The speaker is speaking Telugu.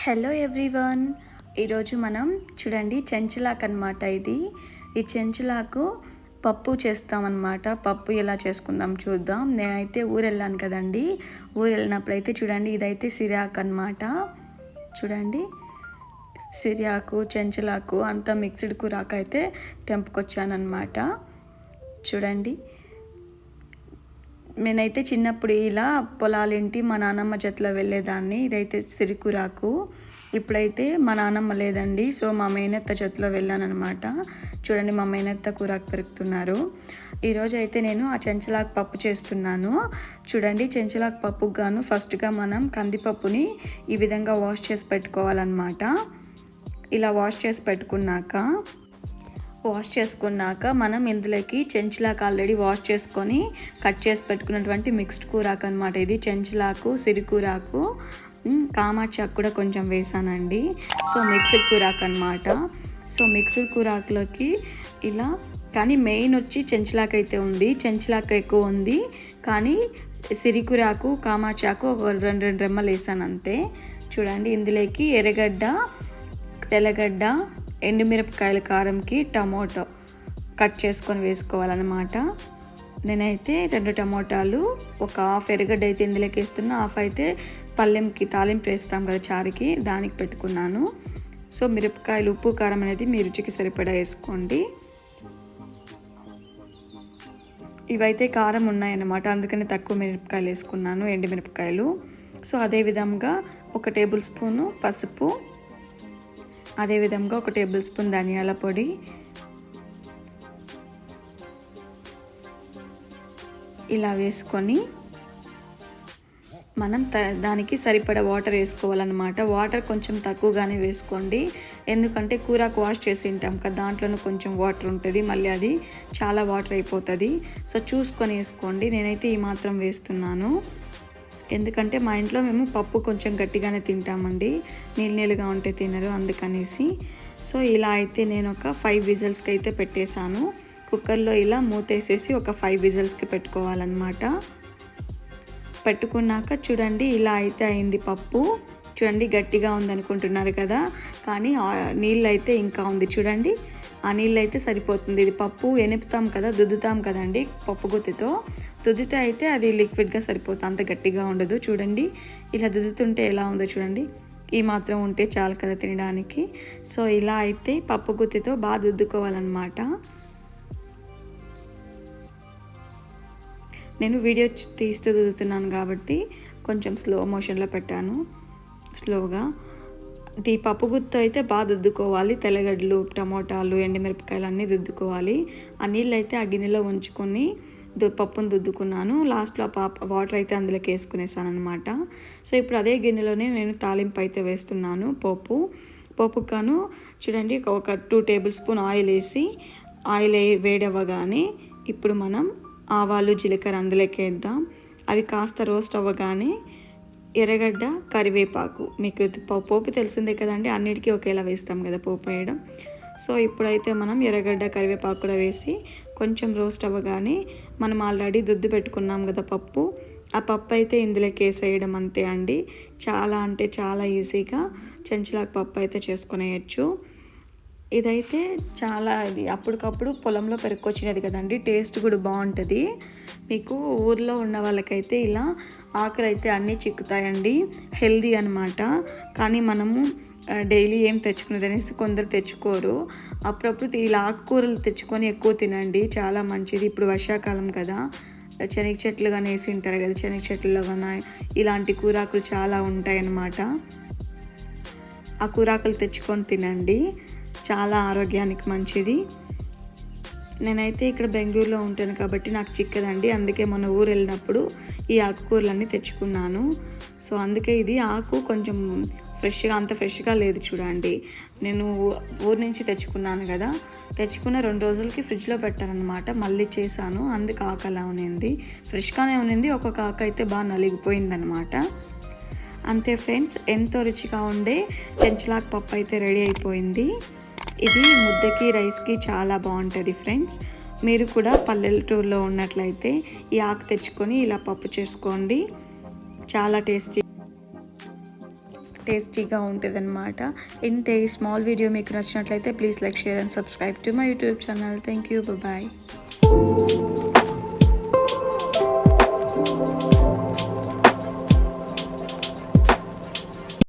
Hello everyone. ఈరోజు మనం చూడండి చెంచులాక్ అనమాట ఇది. ఈ చెంచులాకు పప్పు చేస్తామన్నమాట. పప్పు ఎలా చేసుకుందాం చూద్దాం. నేనైతే ఊరు వెళ్ళాను కదండి. ఊరు వెళ్ళినప్పుడు అయితే చూడండి ఇదైతే సిరాక్ అనమాట చూడండి సిరియాకు చెంచులాకు అంతా మిక్స్డ్ కూరాకైతే అయితే తెంపుకొచ్చానమాట చూడండి. నేనైతే చిన్నప్పుడు ఇలా పొలాలేంటి మా నాన్నమ్మ చేతిలో వెళ్ళేదాన్ని. ఇదైతే సిరికురాకు. ఇప్పుడైతే మా నాన్నమ్మ లేదండి. సో మా మేనత్త చేతిలో వెళ్ళానమాట చూడండి మా మేనత్త కూరాకు పెరుగుతున్నారు ఈరోజు అయితే నేను ఆ చెంచలాకు పప్పు చేస్తున్నాను. చూడండి చెంచలాకు పప్పుకు గాను ఫస్ట్గా మనం కందిపప్పుని ఈ విధంగా వాష్ చేసి పెట్టుకోవాలన్నమాట. ఇలా వాష్ చేసి పెట్టుకున్నాక వాష్ చేసుకున్నాక మనం ఇందులోకి చెంచులాకు ఆల్రెడీ వాష్ చేసుకొని కట్ చేసి పెట్టుకున్నటువంటి మిక్స్డ్ కూరాకు అనమాట ఇది చెంచులాకు సిరికూరాకు కామాచాకు కూడా కొంచెం వేసానండి. సో మిక్స్డ్ కూరాకు అనమాట సో మిక్స్డ్ కూరాకులోకి ఇలా కానీ మెయిన్ వచ్చి చెంచులాకు అయితే ఉంది. చెంచులాకు ఎక్కువ ఉంది. కానీ సిరికురాకు కామాచాకు ఒక రెండు రెండు రెమ్మలు వేసాను అంతే. చూడండి ఇందులోకి ఎర్రగడ్డ తెల్లగడ్డ ఎండుమిరపకాయల కారంకి టమోటో కట్ చేసుకొని వేసుకోవాలన్నమాట. నేనైతే రెండు టమోటాలు ఒక హాఫ్ ఎరగడ్డ అయితే ఇందులోకి వేస్తున్నా హాఫ్ అయితే పల్లెంకి తాలింపు వేస్తాం కదా చారుకి దానికి పెట్టుకున్నాను. సో మిరపకాయలు ఉప్పు కారం అనేది మీ రుచికి సరిపడా వేసుకోండి. ఇవైతే కారం ఉన్నాయన్నమాట అందుకని తక్కువ మిరపకాయలు వేసుకున్నాను ఎండుమిరపకాయలు. సో అదే విధంగా ఒక టేబుల్ స్పూను పసుపు అదేవిధంగా ఒక టేబుల్ స్పూన్ ధనియాల పొడి. ఇలా వేసుకొని మనం త దానికి సరిపడా వాటర్ వేసుకోవాలన్నమాట. వాటర్ కొంచెం తక్కువగానే వేసుకోండి. ఎందుకంటే కూరకు వాష్ చేసి ఉంటాం కదా దాంట్లోనూ కొంచెం వాటర్ ఉంటుంది. మళ్ళీ అది చాలా వాటర్ అయిపోతుంది. సో చూసుకొని వేసుకోండి. నేనైతే ఈ మాత్రం వేస్తున్నాను. ఎందుకంటే మా ఇంట్లో మేము పప్పు కొంచెం గట్టిగానే తింటామండి. నీళ్ళు నీళ్ళుగా ఉంటే తినరు అందుకనేసి. సో ఇలా అయితే నేను ఒక ఫైవ్ విజిల్స్కి అయితే పెట్టేశాను. కుక్కర్లో ఇలా మూతేసేసి ఒక ఫైవ్ విజిల్స్కి పెట్టుకోవాలన్నమాట. పెట్టుకున్నాక చూడండి ఇలా అయితే అయింది పప్పు. చూడండి గట్టిగా ఉంది అనుకుంటున్నారు కదా. కానీ నీళ్ళు అయితే ఇంకా ఉంది. చూడండి ఆ నీళ్ళు అయితే సరిపోతుంది. ఇది పప్పు ఎనుపుతాం కదా దుద్దుతాం కదండి పప్పు గుత్తితో. దుద్దితే అయితే అది లిక్విడ్గా సరిపోతుంది అంత గట్టిగా ఉండదు. చూడండి ఇలా దుద్దుతుంటే ఎలా ఉందో చూడండి. ఈ మాత్రం ఉంటే చాలు కదా తినడానికి. సో ఇలా అయితే పప్పు గుత్తితో బాగా దుద్దుకోవాలన్నమాట. నేను వీడియో తీస్తూ దుద్దుతున్నాను కాబట్టి కొంచెం స్లో మోషన్లో పెట్టాను. స్లోగా. ఈ పప్పు గుత్త అయితే బాగా దుద్దుకోవాలి తెల్లగడ్డలు టమోటాలు ఎండుమిరపకాయలు అన్నీ దుద్దుకోవాలి ఆ నీళ్ళు అయితే ఆ గిన్నెలో ఉంచుకొని పప్పును దుద్దుకున్నాను లాస్ట్లో పాప వాటర్ అయితే అందులోకి వేసుకునేసాను అనమాట సో ఇప్పుడు అదే గిన్నెలోనే నేను తాలింపు అయితే వేస్తున్నాను పోపు పోపు కాను చూడండి ఒక టూ టేబుల్ స్పూన్ ఆయిల్ వేసి ఆయిల్ వేడవ్వగానే ఇప్పుడు మనం ఆవాలు జీలకర్ర అందులోకి వేద్దాం. అవి కాస్త రోస్ట్ అవ్వగానే ఎర్రగడ్డ కరివేపాకు. మీకు పోపు తెలిసిందే కదండి అన్నిటికీ ఒకేలా వేస్తాం కదా పోపు వేయడం. సో ఇప్పుడైతే మనం ఎర్రగడ్డ కరివేపాకు కూడా వేసి కొంచెం రోస్ట్ అవ్వగానే మనం ఆల్రెడీ దుద్దు పెట్టుకున్నాం కదా పప్పు. ఆ పప్పు అయితే ఇందులోకి వేసేయడం అంతే అండి. చాలా అంటే చాలా ఈజీగా చెంచలాకు పప్పు అయితే చేసుకునేయచ్చు. ఇదైతే చాలా ఇది. అప్పటికప్పుడు పొలంలో పెరుక్కొచ్చినది కదండి. టేస్ట్ కూడా బాగుంటుంది. మీకు ఊర్లో ఉన్న వాళ్ళకైతే ఇలా ఆకలి అయితే అన్నీ చిక్కుతాయండి. హెల్దీ అనమాట కానీ మనము డైలీ ఏం తెచ్చుకునేది అనేసి కొందరు తెచ్చుకోరు. అప్పుడప్పుడు ఇలా ఆకుకూరలు తెచ్చుకొని ఎక్కువ తినండి. చాలా మంచిది. ఇప్పుడు వర్షాకాలం కదా. శనగ చెట్లు కానీ వేసి ఉంటారు కదా. శనగ చెట్లలో కానీ ఇలాంటి కూరాకులు చాలా ఉంటాయన్నమాట. ఆ కూరాకులు తెచ్చుకొని తినండి. చాలా ఆరోగ్యానికి మంచిది. నేనైతే ఇక్కడ బెంగళూరులో ఉంటాను కాబట్టి నాకు చిక్కదండి. అందుకే మన ఊరు వెళ్ళినప్పుడు ఈ ఆకుకూరలన్నీ తెచ్చుకున్నాను. సో అందుకే ఇది ఆకు కొంచెం ఫ్రెష్గా అంత ఫ్రెష్గా లేదు చూడండి. నేను ఊరు నుంచి తెచ్చుకున్నాను కదా. తెచ్చుకున్న రెండు రోజులకి ఫ్రిడ్జ్లో పెట్టానమాట మళ్ళీ చేశాను. అందుకు ఆకు అలా ఉన్నింది. ఫ్రెష్గానే ఉన్నింది. ఒక్కొక్క ఆకు అయితే బాగా నలిగిపోయిందనమాట అంతే ఫ్రెండ్స్ ఎంతో రుచిగా ఉండే చెంచలాక్ పప్పు అయితే రెడీ అయిపోయింది. ఇది ముద్దకి రైస్కి చాలా బాగుంటుంది ఫ్రెండ్స్. మీరు కూడా పల్లెటూరులో ఉన్నట్లయితే ఈ ఆకు తెచ్చుకొని ఇలా పప్పు చేసుకోండి. చాలా టేస్టీ టేస్టీగా ఉంటుంది అనమాట ఇంతే ఈ స్మాల్ వీడియో మీకు నచ్చినట్లయితే please like share and subscribe to my YouTube channel thank you bye